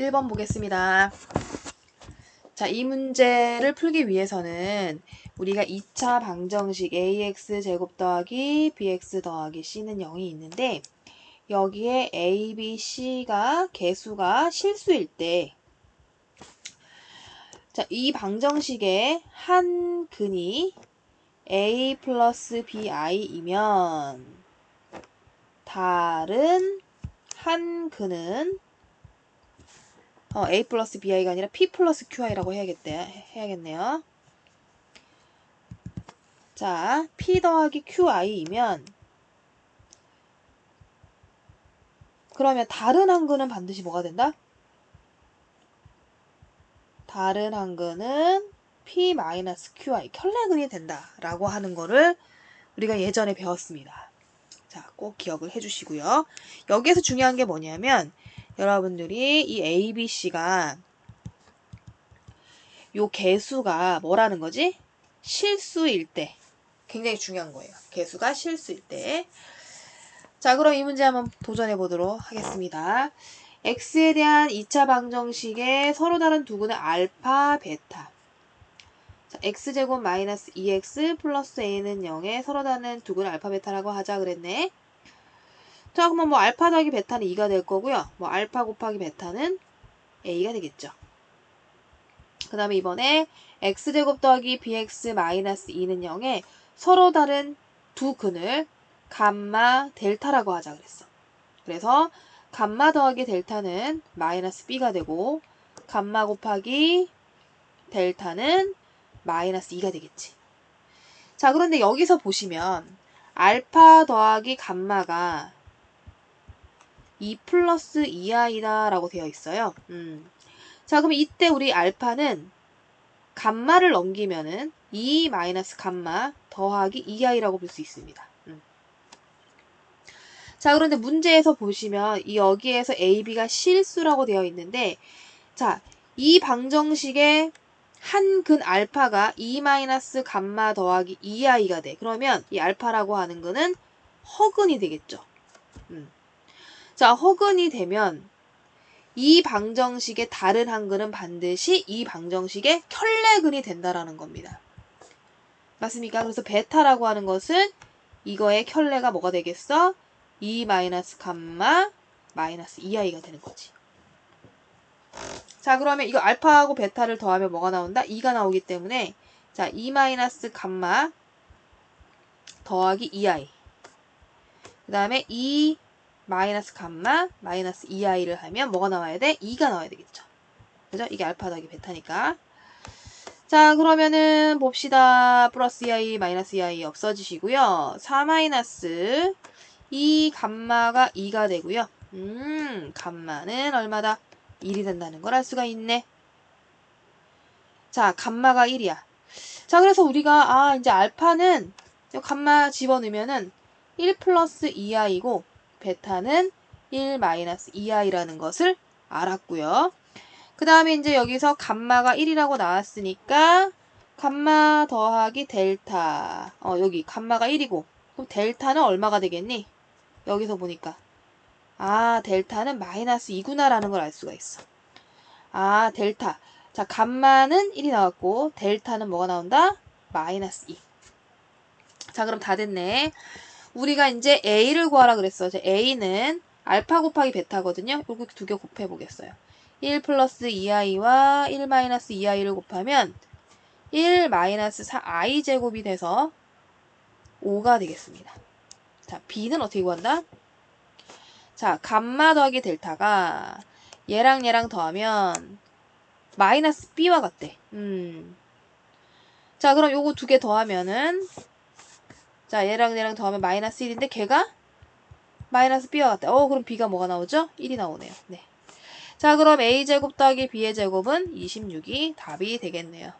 1번 보겠습니다. 자, 이 문제를 풀기 위해서는 우리가 2차 방정식 ax 제곱 더하기 bx 더하기 c는 0이 있는데 여기에 a, b, c가 개수가 실수일 때 자, 이 방정식의 한 근이 a 플러스 bi이면 다른 한 근은 어, a 플러스 bi가 아니라 p 플러스 qi라고 해야겠대, 해야겠네요. 자, p 더하기 qi이면 그러면 다른 한 근은 반드시 뭐가 된다? 다른 한 근은 p 마이너스 qi 켤레근이 된다 라고 하는 거를 우리가 예전에 배웠습니다. 자, 꼭 기억을 해주시고요. 여기에서 중요한 게 뭐냐면 여러분들이 이 A, B, C가 요 개수가 뭐라는 거지? 실수일 때. 굉장히 중요한 거예요. 개수가 실수일 때. 자, 그럼 이 문제 한번 도전해 보도록 하겠습니다. x에 대한 2차 방정식의 서로 다른 두 근의 알파, 베타. 자, x제곱 마이너스 2x 플러스 a는 0에 서로 다른 두 근의 알파, 베타라고 하자 그랬네. 자, 그러면 뭐 알파 더하기 베타는 2가 될 거고요. 뭐 알파 곱하기 베타는 a가 되겠죠. 그 다음에 이번에 x제곱 더하기 bx 마이너스 2는 0에 서로 다른 두 근을 감마 델타라고 하자 그랬어. 그래서 감마 더하기 델타는 마이너스 b가 되고 감마 곱하기 델타는 마이너스 2가 되겠지. 자, 그런데 여기서 보시면 알파 더하기 감마가 2 플러스 2i다 라고 되어 있어요. 음. 자, 그럼 이때 우리 알파는 감마를 넘기면은 2 마이너스 감마 더하기 2i라고 볼 수 있습니다. 음. 자, 그런데 문제에서 보시면 이 여기에서 a, b가 실수라고 되어 있는데 자, 이 방정식의 한 근 알파가 2 마이너스 감마 더하기 2i가 돼. 그러면 이 알파라고 하는 거는 허근이 되겠죠. 음. 자, 허근이 되면 이 방정식의 다른 한근은 반드시 이 방정식의 켤레근이 된다라는 겁니다. 맞습니까? 그래서 베타라고 하는 것은 이거의 켤레가 뭐가 되겠어? 2 마이너스 감마 마이너스 2i가 되는 거지. 자, 그러면 이거 알파하고 베타를 더하면 뭐가 나온다? 2가 나오기 때문에 자, 2 마이너스 감마 더하기 2i. 그 다음에 2 마이너스 감마 마이너스 2i를 하면 뭐가 나와야 돼? 2가 나와야 되겠죠. 그죠? 이게 알파 더하기 베타니까. 자, 그러면은 봅시다. 플러스 2i 마이너스 2i 없어지시고요. 4 마이너스 2 감마가 2가 되고요. 음, 감마는 얼마다? 1이 된다는 걸 알 수가 있네. 자, 감마가 1이야. 자, 그래서 우리가 아, 이제 알파는 감마 집어넣으면은 1 플러스 2i고 베타는 1 마이너스 2i라는 것을 알았고요. 그 다음에 이제 여기서 감마가 1이라고 나왔으니까 감마 더하기 델타. 어, 여기 감마가 1이고 그럼 델타는 얼마가 되겠니? 여기서 보니까 아, 델타는 마이너스 2구나라는 걸 알 수가 있어. 아, 델타. 자, 감마는 1이 나왔고 델타는 뭐가 나온다? 마이너스 2. 자, 그럼 다 됐네. 우리가 이제 A를 구하라 그랬어. 이제 A는 알파 곱하기 베타거든요. 이거 두개 곱해 보겠어요. 1 플러스 2i와 1 마이너스 2i를 곱하면 1 마이너스 4i 제곱이 돼서 5가 되겠습니다. 자, B는 어떻게 구한다? 자, 감마 더하기 델타가 얘랑 얘랑 더하면 마이너스 B와 같대. 음. 자, 그럼 요거 두 개 더하면은 자, 얘랑 얘랑 더하면 마이너스 1인데 걔가 마이너스 b와 같다. 어, 그럼 b가 뭐가 나오죠? 1이 나오네요. 네. 자, 그럼 a제곱 더하기 b의 제곱은 26이 답이 되겠네요.